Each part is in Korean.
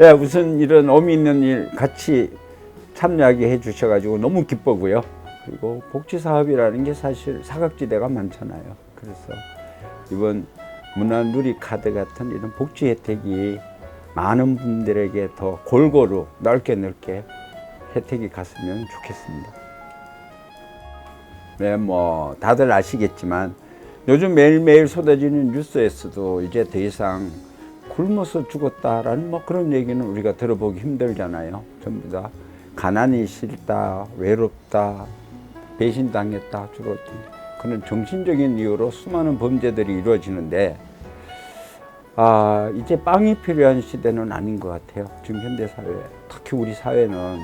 예, 우선 이런 의미 있는 일 같이 참여하게 해주셔가지고 너무 기쁘고요. 그리고 복지 사업이라는 게 사실 사각지대가 많잖아요. 그래서 이번 문화 누리 카드 같은 이런 복지 혜택이 많은 분들에게 더 골고루 넓게 넓게 혜택이 갔으면 좋겠습니다. 네, 뭐 다들 아시겠지만 요즘 매일매일 쏟아지는 뉴스에서도 이제 더 이상 굶어서 죽었다라는 뭐 그런 얘기는 우리가 들어보기 힘들잖아요. 전부 다 가난이 싫다, 외롭다, 배신당했다 주로 그런 정신적인 이유로 수많은 범죄들이 이루어지는데 아 이제 빵이 필요한 시대는 아닌 것 같아요. 지금 현대 사회 특히 우리 사회는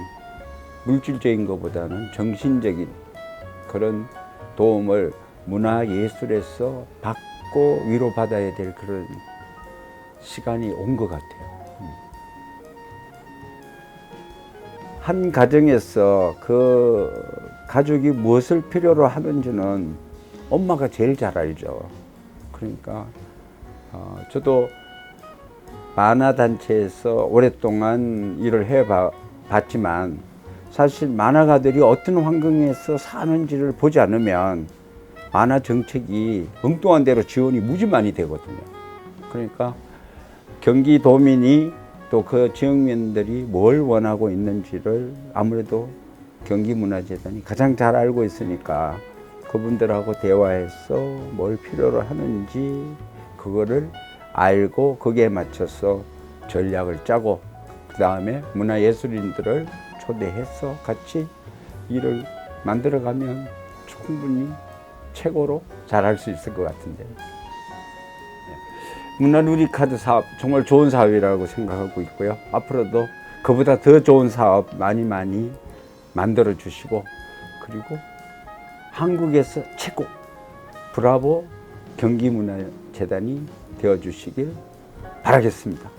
물질적인 것보다는 정신적인 그런 도움을 문화 예술에서 받고 위로받아야 될 그런 시간이 온 것 같아요. 음. 한 가정에서 그 가족이 무엇을 필요로 하는지는 엄마가 제일 잘 알죠. 그러니까 어, 저도 만화 단체에서 오랫동안 일을 해 봤지만 사실 만화가들이 어떤 환경에서 사는지를 보지 않으면 만화 정책이 엉뚱한 대로 지원이 무지 많이 되거든요. 그러니까 경기도민이 또 그 지역민들이 뭘 원하고 있는지를 아무래도 경기문화재단이 가장 잘 알고 있으니까 그분들하고 대화해서 뭘 필요로 하는지 그거를 알고 거기에 맞춰서 전략을 짜고 그 다음에 문화예술인들을 초대해서 같이 일을 만들어가면 충분히 최고로 잘할 수 있을 것 같은데. 문화 누리 카드 사업 정말 좋은 사업이라고 생각하고 있고요. 앞으로도 그보다 더 좋은 사업 많이 많이 만들어 주시고 그리고 한국에서 최고 브라보 경기문화재단이 되어 주시길 바라겠습니다.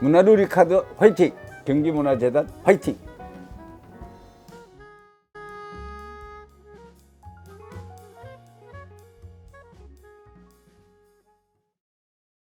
문화누리 카드 화이팅! 경기문화재단 화이팅!